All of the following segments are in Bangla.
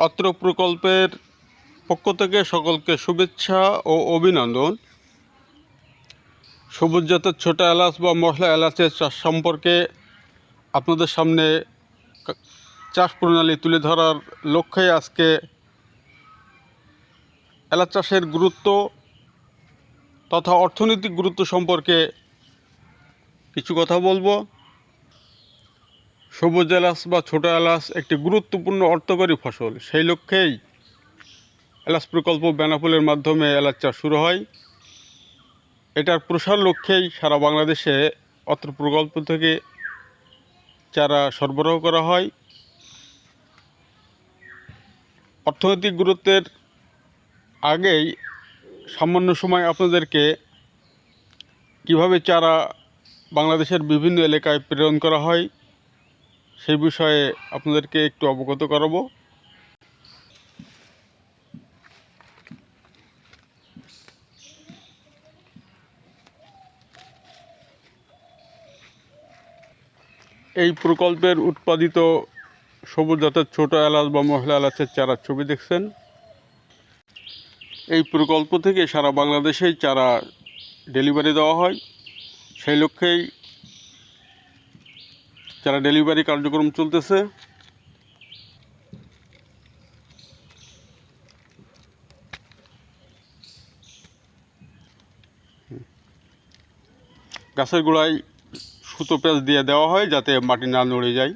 অত্র প্রকল্পের পক্ষ থেকে সকলকে শুভেচ্ছা ও অভিনন্দন। সবুজ জাতের ছোটো এলাচ বা মশলা এলাচের চাষ সম্পর্কে আপনাদের সামনে চাষ প্রণালী তুলে ধরার লক্ষ্যে আজকে এলাচ চাষের গুরুত্ব তথা অর্থনৈতিক গুরুত্ব সম্পর্কে কিছু কথা বলব। সবুজ এলাচ বা ছোটো এলাচ একটি গুরুত্বপূর্ণ অর্থকরী ফসল। সেই লক্ষ্যেই এলাচ প্রকল্প বেনাপোলের মাধ্যমে এলাচ চাষ শুরু হয়। এটার প্রসার লক্ষ্যেই সারা বাংলাদেশে অত্র প্রকল্প থেকে চারা সরবরাহ করা হয়। অর্থনৈতিক গুরুত্বের আগেই সামান্য সময় আপনাদেরকে কীভাবে চারা বাংলাদেশের বিভিন্ন এলাকায় প্রেরণ করা হয় সেই বিষয়ে আপনাদেরকে একটু অবগত করাবো। এই প্রকল্পের উৎপাদিত সবুজ জাতের ছোটো এলাচ বা মহিলা এলাচের চারার ছবি দেখছেন। এই প্রকল্প থেকে সারা বাংলাদেশেই চারা ডেলিভারি দেওয়া হয়। সেই লক্ষ্যেই চারা ডেলিভারি কার্যক্রম চলতেছে। গাছের গোড়ায় সুতো পেঁচ দিয়ে দেওয়া হয় যাতে মাটি না নড়ে যায়।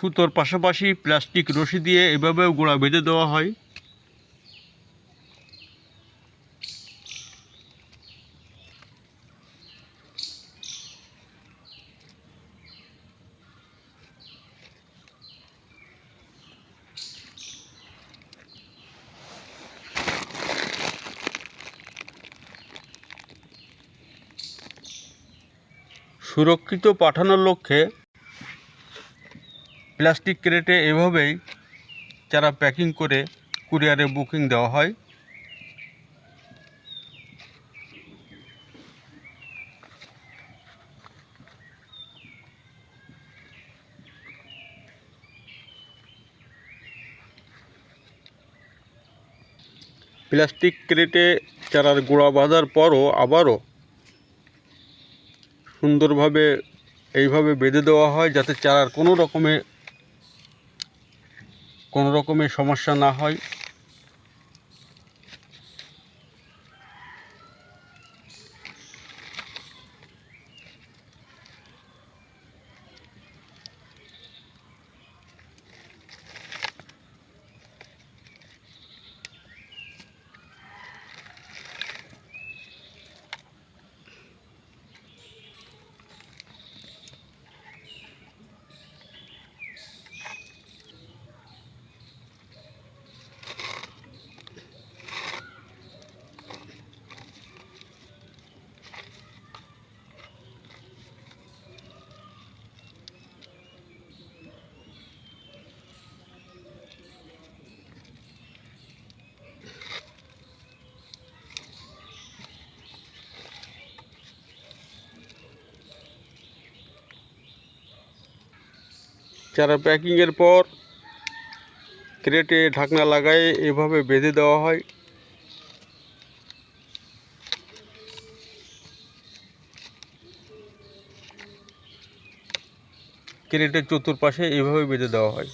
সুতোর পাশাপাশি প্লাস্টিক রশি দিয়ে এভাবেও গোড়া বেঁধে দেওয়া হয়। সুরক্ষিত পাঠানোর লক্ষ্যে প্লাস্টিক ক্রেটে এভাবেই চারা প্যাকিং করে কুরিয়ারে বুকিং দেওয়া হয়। প্লাস্টিক ক্রেটে চারার গোড়া বাঁধার পরও আবারও সুন্দরভাবে এইভাবে বেঁধে দেওয়া হয় যাতে চারার কোনো রকমে কোনো রকমের সমস্যা না হয়। চারা প্যাকিংয়ের পর ক্রেটে ঢাকনা লাগায়ে, এভাবে বেঁধে দেওয়া হয়। ক্রেটের চতুর্পাশে এভাবে বেঁধে দেওয়া হয়।